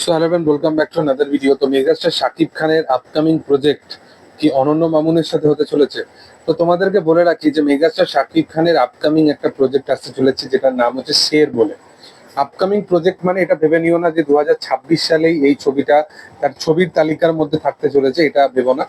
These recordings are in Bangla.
So hello welcome back to another video তো মেগাস্টার শাকিব খানের আপকামিং প্রজেক্ট কি অনন্য মামুনের সাথে হতে চলেছে? তো তোমাদেরকে বলে রাখি যে মেগাস্টার শাকিব খানের আপকামিং একটা প্রজেক্ট আসতে চলেছে, যেটার নাম হচ্ছে শের বলে। আপকামিং প্রজেক্ট মানে এটা ভেবে নিও না যে দু হাজার ছাব্বিশ সালেই এই ছবিটা তার ছবির তালিকার মধ্যে থাকতে চলেছে, এটা ভেবো না।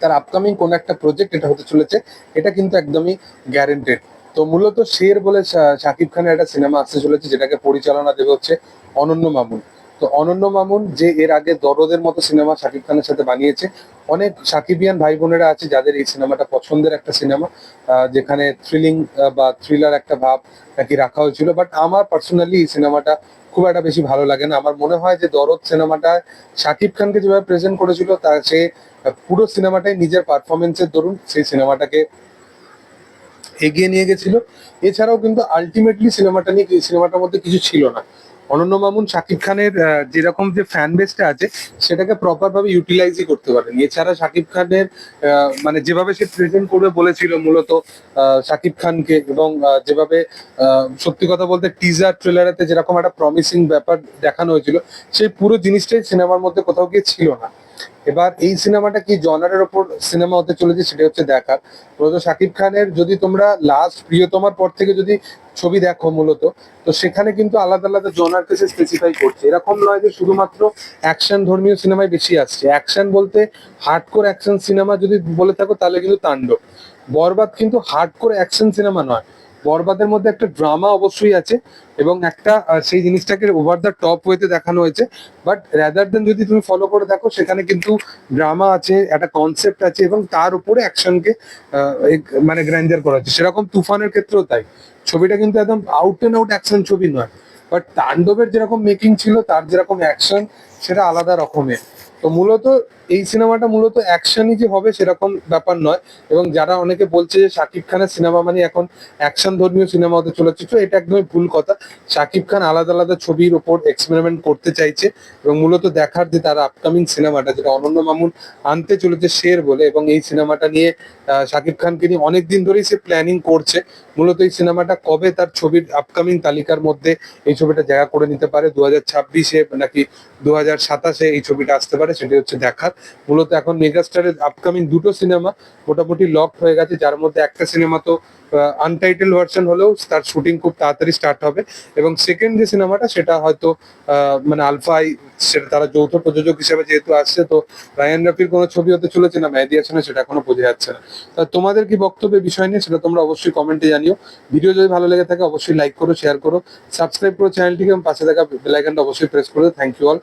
তার আপকামিং কোন একটা প্রজেক্ট এটা হতে চলেছে, এটা কিন্তু একদমই গ্যারেন্টেড তো মূলত শের বলে শাকিব খানের একটা সিনেমা আসতে চলেছে, যেটাকে পরিচালনা দেবে হচ্ছে অনন্য মামুন। তো অনন্য মামুন যে এর আগে দরদের মতো সিনেমা শাকিব খানের সাথে বানিয়েছে। অনেক সাকিবিয়ান ভাই বোনেরা আছে যাদের এই সিনেমাটা পছন্দের একটা সিনেমা যেখানে থ্রিলিং বা থ্রিলার একটা ভাব নাকি রাখা হয়েছিল। বাট আমার পার্সোনালি এই সিনেমাটা খুব একটা বেশি ভালো লাগে না। আমার মনে হয় যে দরদ সিনেমাটা শাকিব খানকে যেভাবে প্রেজেন্ট করেছিল, তা সে পুরো সিনেমাটাই নিজের পারফরমেন্সের দরুন সেই সিনেমাটাকে এগিয়ে নিয়ে গেছিল। এছাড়াও কিন্তু আলটিমেটলি সিনেমাটা নিয়ে সিনেমাটার মধ্যে কিছু ছিল না। অনন্য মামুন, শাকিব খানের যেরকম যে ফ্যান বেসটা আছে, সেটাকে প্রপার ভাবে ইউটিলাইজই করতে পারেন। এছাড়া শাকিব খানের মানে যেভাবে সে প্রেজেন্ট করবে বলেছিল মূলত শাকিব খানকে এবং যেভাবে সত্যি কথা বলতে টিজার ট্রেলারেতে যেরকম একটা প্রমিসিং ব্যাপার দেখানো হয়েছিল, সেই পুরো জিনিসটাই সিনেমার মধ্যে কোথাও গিয়ে ছিল না। এবার এই সিনেমাটা কি জনারের ওপর সিনেমা হতে চলেছে সেটা হচ্ছে দেখার। মূলত শাকিব খানের যদি তোমরা লাস্ট প্রিয়তমার পর থেকে যদি ছবি দেখো মূলত, তো সেখানে কিন্তু আলাদা আলাদা জনারকে সে স্পেসিফাই করছে। এরকম নয় যে শুধুমাত্র অ্যাকশন ধর্মীয় সিনেমায় বেশি আসছে। অ্যাকশন বলতে হার্ডকোর অ্যাকশন সিনেমা যদি বলে থাকো তাহলে কিন্তু তাণ্ডব। বরবাদ কিন্তু হার্ডকোর অ্যাকশন সিনেমা নয়। বরবাদের মধ্যে একটা ড্রামা অবশ্যই আছে এবং একটা সেই জিনিসটাকে ওভার দ্য টপ ওয়েতে দেখানো হয়েছে। বাট র্যাদার দেন যদি তুমি ফলো করে দেখো, সেখানে কিন্তু ড্রামা আছে, একটা কনসেপ্ট আছে এবং তার উপরে অ্যাকশনকে মানে গ্র্যান্ডার করা হচ্ছে সেরকম তুফানের ক্ষেত্রেও তাই। ছবিটা কিন্তু একদম আউট অ্যান্ড আউট অ্যাকশন ছবি নয়। বাট তাণ্ডবের যেরকম মেকিং ছিল, তার যেরকম অ্যাকশন সেটা আলাদা রকমের। তো মূলত এই সিনেমাটা মূলত অ্যাকশনই যে হবে সেরকম ব্যাপার নয় এবং যারা অনেকে বলছে যে শাকিব খানের সিনেমা মানে এখন অ্যাকশন ধর্মীয় সিনেমা হতে চলেছে, তো এটা একদমই ভুল কথা। শাকিব খান আলাদা আলাদা ছবির ওপর এক্সপেরিমেন্ট করতে চাইছে এবং মূলত দেখার যে তার আপকামিং সিনেমাটা, যেটা অনন্য মামুন আনতে চলেছে শের বলে এবং এই সিনেমাটা নিয়ে শাকিব খানকে নিয়ে অনেকদিন ধরেই সে প্ল্যানিং করছে। মূলত এই সিনেমাটা কবে তার ছবির আপকামিং তালিকার মধ্যে এই ছবিটা জায়গা করে নিতে পারে? দু হাজার ছাব্বিশে নাকি দু হাজার সাতাশে এই ছবিটা আসতে পারে, সেটি হচ্ছে দেখার। মূলত এখন মেগাস্টারের আপকামিং দুটো সিনেমা মোটামুটি লক হয়ে গেছে, যার মধ্যে একটা সিনেমা তো আনটাইটেল ভার্সন হলেও তার শুটিং খুব তাড়াতাড়ি স্টার্ট হবে এবং সেকেন্ড যে সিনেমাটা সেটা হয়তো মানে আলফাই সেটা তারা যৌথ প্রযোজক হিসেবে যেহেতু আসছে, তো রায়ান রাফির কোনো ছবি হতে চলেছে না, মেহেদি হাসানের সেটা এখনও বোঝা যাচ্ছে না। তা তোমাদের কি বক্তব্য বিষয় নিয়ে, সেটা তোমরা অবশ্যই কমেন্টে জানিও। ভিডিও যদি ভালো লেগে থাকে, অবশ্যই লাইক করো শেয়ার করো সাবস্ক্রাইব করো চ্যানেলটিকে এবং পাশে থাকা বেল আইকনটা অবশ্যই প্রেস করো থ্যাংক ইউ অল